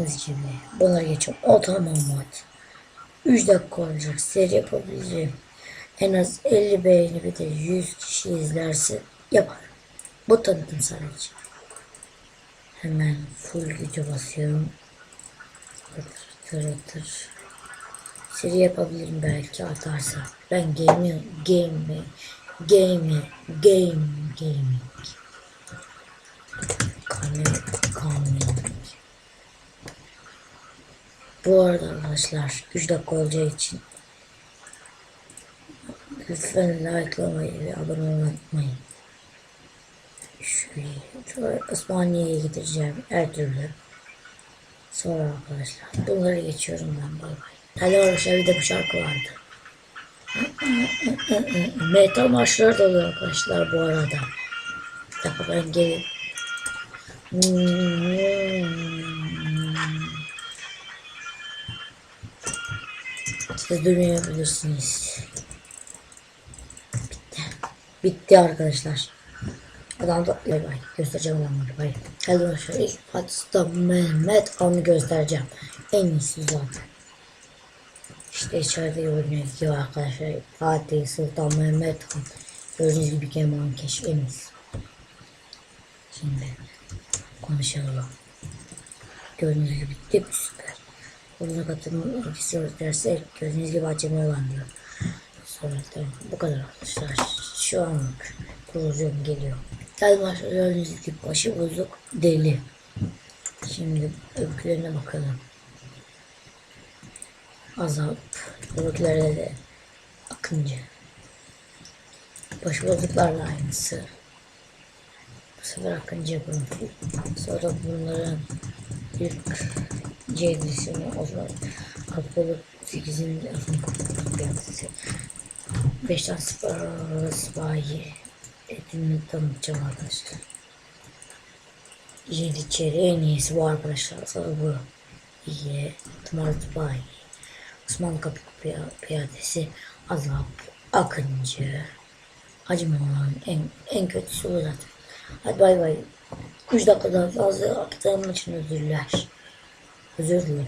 Gördüğünüz gibi. Bunları geçiyorum. O tamam mat. 3 dakika olacak. Seri yapabileceğim. En az 50 beğeni bir de 100 kişi izlerse yaparım. Bu tanıtım sadece. Hemen full gücü basıyorum. Tır tır tır. Seri yapabilirim belki atarsa. Ben gaming, game, game, game, gaming. Kamera. Bu arada arkadaşlar 3 dakika olacağı için lütfen likelamayı ve abone olmayı unutmayın. Şöyle, şöyle Osmaniye'ye gideceğim her türlü. Sonra arkadaşlar bunları geçiyorum ben bay bay. Hadi arkadaşlar bir de bu şarkı vardı. Metal marşları da oluyor arkadaşlar bu arada. Bir dakika ben gelip Siz duymayabilirsiniz. Bitti. Bitti arkadaşlar. Adam da bay bay. Göstereceğim adamları bay. Hadi arkadaşlar ilk Fatih'ta Mehmet An'ı göstereceğim. En iyisi zaten. İşte içeride gördüğünüz gibi arkadaşlar Fatih Sultan Mehmet Han. Gördüğünüz gibi Kemal Keş en iyisi. Şimdi konuşalım. Gördüğünüz gibi tip süper. Buna katılmak istiyorlarsa gördüğünüz gibi acemi olan diyor. Sonra da bu kadar arkadaşlar. Şu anlık kurulacağım geliyor. Telmaş gördüğünüz gibi başı bozuk deli. Şimdi öbürlerine bakalım. Azap. Öbürlerde de akıncı. Başı bozuklarla aynısı. Bu sefer akıncı yapalım. Sonra bunların ilk C'disini o zaman Apollo 8'in piyasası 5'ten 0 Spy edinme tanıtacağım arkadaşlar. Yeniçeri en iyisi bu arkadaşlar. Sonra bu iyi. Tımar Spy. Osmanlı Kapı Piyadesi Azap Akıncı Acıma olan en, en kötüsü bu zaten. Hadi bay bay. 3 dakikadan fazla yaptığım için özürler. huzurlu